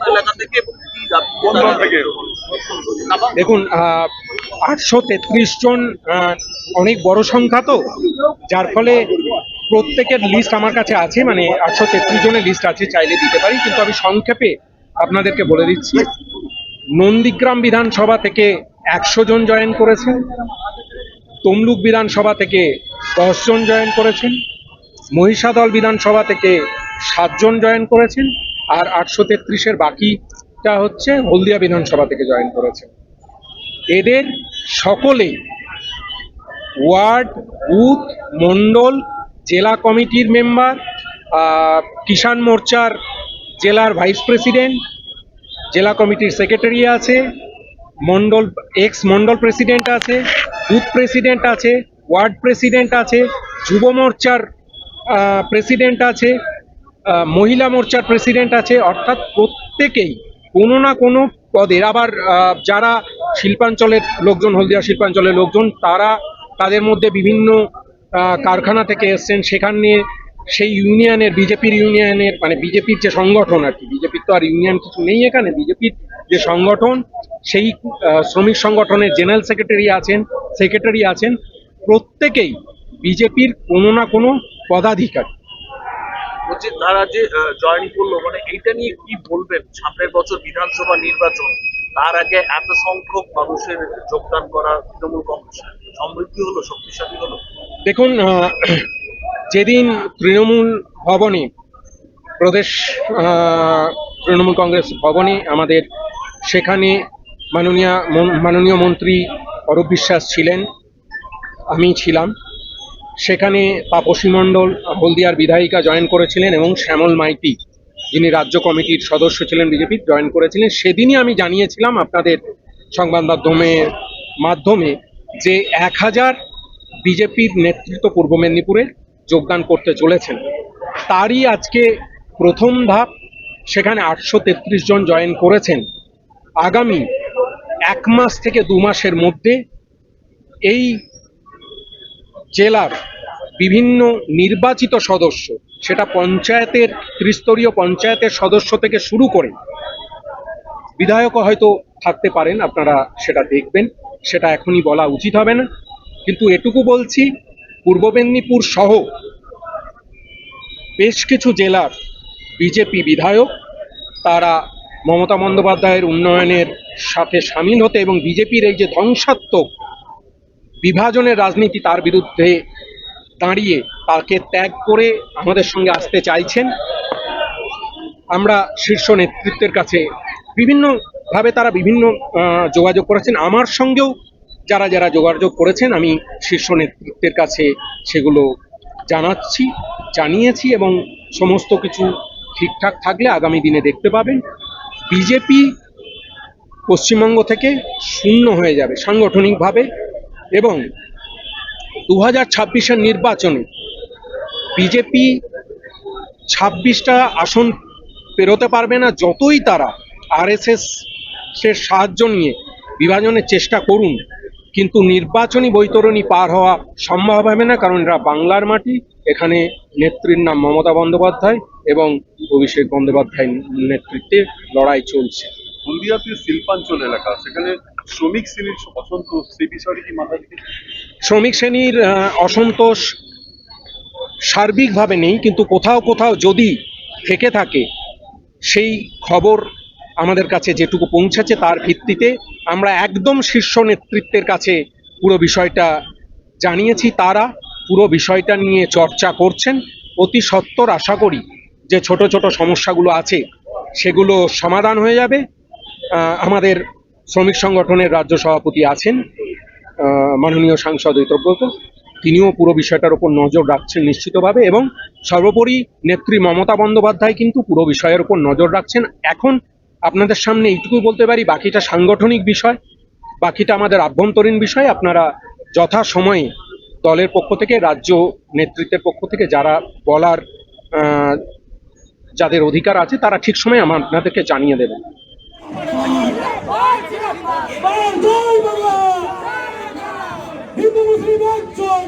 এলাকা থেকে দেখুন আটশো তেত্রিশ জন আহ, অনেক বড় সংখ্যা তো যার ফলে প্রত্যেকের লিস্ট আমার কাছে আছে মানে আটশো তেত্রিশ জনের লিস্ট আছে চাইলে দিতে পারি কিন্তু আমি সংক্ষেপে আপনাদেরকে বলে দিচ্ছি। নন্দীগ্রাম বিধানসভা থেকে একশো জন জয়েন করেছেন তমলুক বিধানসভা থেকে দশ জন জয়েন করেছেন মহিষাদল বিধানসভা থেকে সাতজন জয়েন করেছেন আর আটশো তেত্রিশের বাকিটা হচ্ছে হলদিয়া বিধানসভা থেকে জয়েন করেছে। এদের সকলেই ওয়ার্ড, বুথ, মণ্ডল, জেলা কমিটির মেম্বার কিষাণ মোর্চার জেলার ভাইস প্রেসিডেন্ট, জেলা কমিটির সেক্রেটারি আছে মন্ডল এক্স মন্ডল প্রেসিডেন্ট আছে, বুথ প্রেসিডেন্ট আছে, ওয়ার্ড প্রেসিডেন্ট আছে, যুব মোর্চার প্রেসিডেন্ট আছে মহিলা মোর্চার প্রেসিডেন্ট আছে, অর্থাৎ প্রত্যেকেই কোনো না কোনো পদের, আবার যারা শিল্পাঞ্চলের লোকজন, হলদিয়া শিল্পাঞ্চলের লোকজন, তারা তাদের মধ্যে বিভিন্ন কারখানা থেকে এসছেন। সেখানে সেই ইউনিয়নের, বিজেপির ইউনিয়নের মানে বিজেপির যে সংগঠন আর কি, বিজেপির তো আর ইউনিয়ন কিছু নেই এখানে, বিজেপির যে সংগঠন, সেই শ্রমিক সংগঠনের জেনারেল সেক্রেটারি আছেন সেক্রেটারি আছেন, প্রত্যেকেই বিজেপির কোনো না কোনো পদাধিকারী। বলছি তারা যে জয়েন করল মানে এইটা নিয়ে কি বলবেন? সামনের বছর বিধানসভা নির্বাচন, তার আগে এত সংখ্যক মানুষের যোগদান করা তৃণমূল কংগ্রেস, সমৃদ্ধি হলো, শক্তিশালী হলো? দেখুন যেদিন তৃণমূল ভবনে প্রদেশ তৃণমূল কংগ্রেস ভবনে আমাদের, সেখানে মাননীয় মন- মাননীয় মন্ত্রী অরূপ বিশ্বাস ছিলেন, আমি ছিলাম। সেখানে তাপসী মণ্ডল, হলদিয়ার বিধায়িকা জয়েন করেছিলেন এবং শ্যামল মাইতি, যিনি রাজ্য কমিটির সদস্য ছিলেন, বিজেপি জয়েন করেছিলেন। সেদিনই আমি জানিয়েছিলাম আপনাদের সংবাদ মাধ্যমের মাধ্যমে যে এক হাজার বিজেপির নেতৃত্ব পূর্ব মেদিনীপুরে যোগদান করতে চলেছেন। তারই আজকে প্রথম ধাপ, সেখানে আটশো তেত্রিশ জন জয়েন করেছেন। আগামী এক মাস থেকে দু মাসের মধ্যে এই জেলার বিভিন্ন নির্বাচিত সদস্য, সেটা পঞ্চায়েতের, ত্রিস্তরীয় পঞ্চায়েতের সদস্য থেকে শুরু করে বিধায়কও হয়তো থাকতে পারেন, আপনারা সেটা দেখবেন, সেটা এখনই বলা উচিত হবে না। কিন্তু এটুকু বলছি, পূর্ব মেদিনীপুর সহ বেশ কিছু জেলার বিজেপি বিধায়ক, তারা মমতা বন্দ্যোপাধ্যায়ের উন্নয়নের সাথে সামিল হতে এবং বিজেপির এই যে ধ্বংসাত্মক বিভাজনের রাজনীতি তার বিরুদ্ধে দাঁড়িয়ে তাকে ত্যাগ করে আমাদের সঙ্গে আসতে চাইছেন। আমরা শীর্ষ নেতৃত্বের কাছে বিভিন্নভাবে তারা বিভিন্ন যোগাযোগ করেছেন। আমার সঙ্গেও যারা যারা যোগাযোগ করেছেন, আমি শীর্ষ নেতৃত্বের কাছে সেগুলো জানাচ্ছি, জানিয়েছি এবং সমস্ত কিছু ঠিকঠাক থাকলে আগামী দিনে দেখতে পাবেন। বিজেপি পশ্চিমবঙ্গ থেকে শূন্য হয়ে যাবে সাংগঠনিকভাবে। এবং দু হাজার ছাব্বিশের নির্বাচনে বিজেপি ছাব্বিশটা আসন পেরোতে পারবে না, যতই তারা আরএসএস এর সাহায্য নিয়ে বিভাজনের চেষ্টা করুন, কিন্তু নির্বাচনী বৈতরণী পার হওয়া সম্ভব হবে না, কারণ এরা বাংলার মাটি, এখানে নেত্রীর নাম মমতা বন্দ্যোপাধ্যায় এবং অভিষেক বন্দ্যোপাধ্যায়ের নেতৃত্বে লড়াই চলছে। হলদিয়াতে শিল্পাঞ্চল এলাকা, সেখানে শ্রমিক শ্রেণির অসন্তোষ সেই বিষয়টি কি মাথায় শ্রমিক শ্রেণির অসন্তোষ সার্বিকভাবে নেই, কিন্তু কোথাও কোথাও যদি থেকে থাকে, সেই খবর আমাদের কাছে যেটুকু পৌঁছেছে, তার ভিত্তিতে আমরা একদম শীর্ষ নেতৃত্বের কাছে পুরো বিষয়টা জানিয়েছি। তারা পুরো বিষয়টা নিয়ে চর্চা করছেন। অতি সত্বর আশা করি যে ছোট ছোট সমস্যাগুলো আছে, সেগুলো সমাধান হয়ে যাবে। আমাদের শ্রমিক সংগঠনের রাজ্য সভাপতি আছেন মাননীয় সাংসদ ঐতব্রত তিনিও পুরো বিষয়টার উপর নজর রাখছেন নিশ্চিতভাবে এবং সর্বোপরি নেত্রী মমতা বন্দ্যোপাধ্যায় কিন্তু পুরো বিষয়ের উপর নজর রাখছেন। এখন আপনাদের সামনে এইটুকু বলতে পারি, বাকিটা সাংগঠনিক বিষয়, বাকিটা আমাদের আভ্যন্তরীণ বিষয়। আপনারা যথা সময়ে দলের পক্ষ থেকে, রাজ্য নেতৃত্বের পক্ষ থেকে যারা বলার যাদের অধিকার আছে, তারা ঠিক সময় আপনাদেরকে জানিয়ে দেবেন। জয় মুসলিম একজন।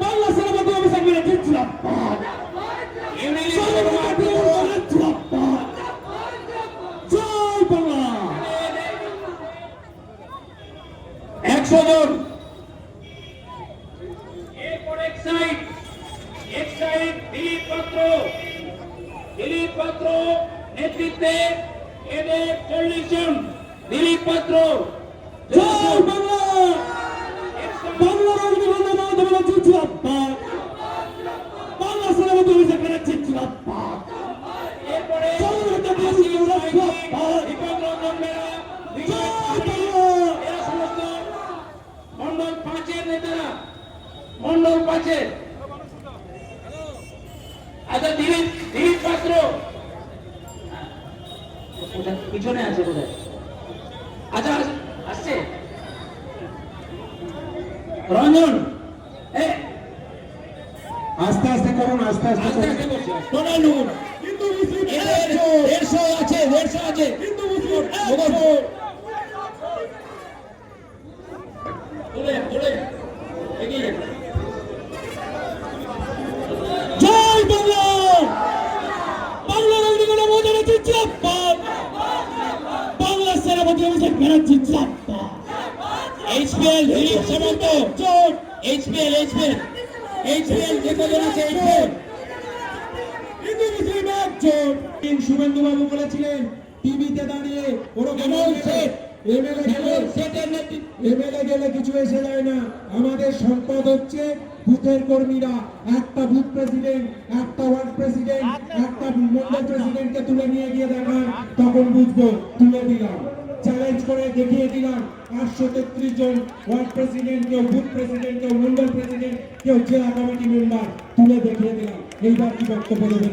বাংলা সেনাপতি অভিষেক মেরে দিচ্ছিলাম জয় বাংলা একশো জন এরপর এক সাইড এক সাইড দিলীপ পাত্র দিলীপ পাত্র নেতৃত্বে এদের চল্লিশ জন দিলীপ পাত্র মন্ডল পাঁচের নেতারা। মন্ডল পাঁচের। আচ্ছা দিলীপ দিলীপ পাত্র। পিছনে আছে বোধহয়। আচ্ছা আসছে। রঞ্জন আস্তে আস্তে করুন আস্তে আস্তে আস্তে আস্তে করছে। কিন্তু মুসলিম দেড়শো আছে দেড়শো আছে। কিন্তু মুসলিম একশো। তুলে তুলে এগিয়ে যান। জয় বাংলা বাংলার অগ্নিকন্যা মমতা ব্যানার্জি জিন্দাবাদ বাংলা সেনাপতি অভিষেক ব্যানার্জি জিন্দাবাদ এইচপিএল দিলীপ সামন্ত জোট এইচপিএল এইচপিএল এইচপিএল যে কজন আছে এইচপিএল শুভেন্দু বাবু বলেছিলেন টিভিতে দাঁড়িয়ে ওরকম এমএলএ গেলে কিছু এসে যায় না। আমাদের সম্পদ হচ্ছে বুথের কর্মীরা। একটা বুথ প্রেসিডেন্ট একটা ওয়ার্ড প্রেসিডেন্ট একটা মন্ডল প্রেসিডেন্টকে তুলে নিয়ে গিয়ে দেখান তখন বুঝব তুলে দিলাম। চ্যালেঞ্জ করে দেখিয়ে দিলাম আটশো তেত্রিশ জন ওয়ার্ড প্রেসিডেন্ট কেউ বুথ প্রেসিডেন্ট কেউ মন্ডল প্রেসিডেন্ট কেউ জেলা কমিটি মেম্বার তুলে দেখিয়ে দিলাম। এইবার কি বক্তব্য দেবেন